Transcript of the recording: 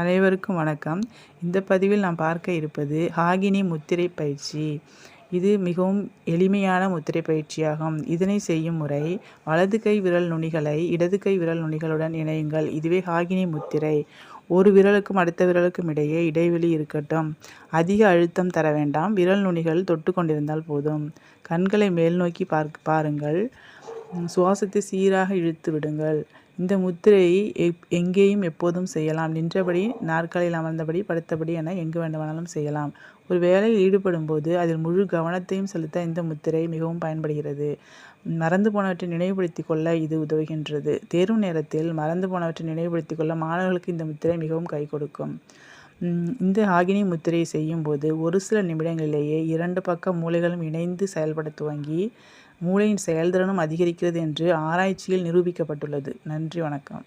அனைவருக்கும் வணக்கம். இந்த பதிவில் நாம் பார்க்க இருப்பது ஹாகினி முத்திரை பயிற்சி. இது மிகவும் எளிமையான முத்திரை பயிற்சியாகும். இதனை செய்யும் முறை வலது கை விரல் நுனிகளை இடது கை விரல் நுனிகளுடன் இணையுங்கள். இதுவே ஹாகினி முத்திரை. ஒரு விரலுக்கும் அடுத்த விரலுக்கும் இடையே இடைவெளி இருக்கட்டும். அதிக அழுத்தம் தர வேண்டாம். விரல் நுனிகள் தொட்டு கொண்டிருந்தால் போதும். கண்களை மேல் நோக்கி பார்க்க பாருங்கள். சுவாசத்தை சீராக இழுத்து விடுங்கள். இந்த முத்திரையை எப் எங்கேயும் எப்போதும் செய்யலாம். நின்றபடி நாற்காலியில் அமர்ந்தபடி படுத்தபடி என எங்கு வேண்டுமானாலும் செய்யலாம். ஒரு வேலையில் ஈடுபடும் போது அதில் முழு கவனத்தையும் செலுத்த இந்த முத்திரை மிகவும் பயன்படுகிறது. மறந்து போனவற்றை நினைவுபடுத்திக் கொள்ள இது உதவுகின்றது. தேர்வு நேரத்தில் மறந்து போனவற்றை நினைவுபடுத்திக் கொள்ள மாணவர்களுக்கு இந்த முத்திரை மிகவும் கை கொடுக்கும். இந்த ஆகினி முத்திரையை செய்யும்போது ஒரு சில நிமிடங்களிலேயே இரண்டு பக்க மூளைகளும் இணைந்து செயல்பட துவங்கி மூளையின் செயல்திறனும் அதிகரிக்கிறது என்று ஆராய்ச்சியில் நிரூபிக்கப்பட்டுள்ளது. நன்றி வணக்கம்.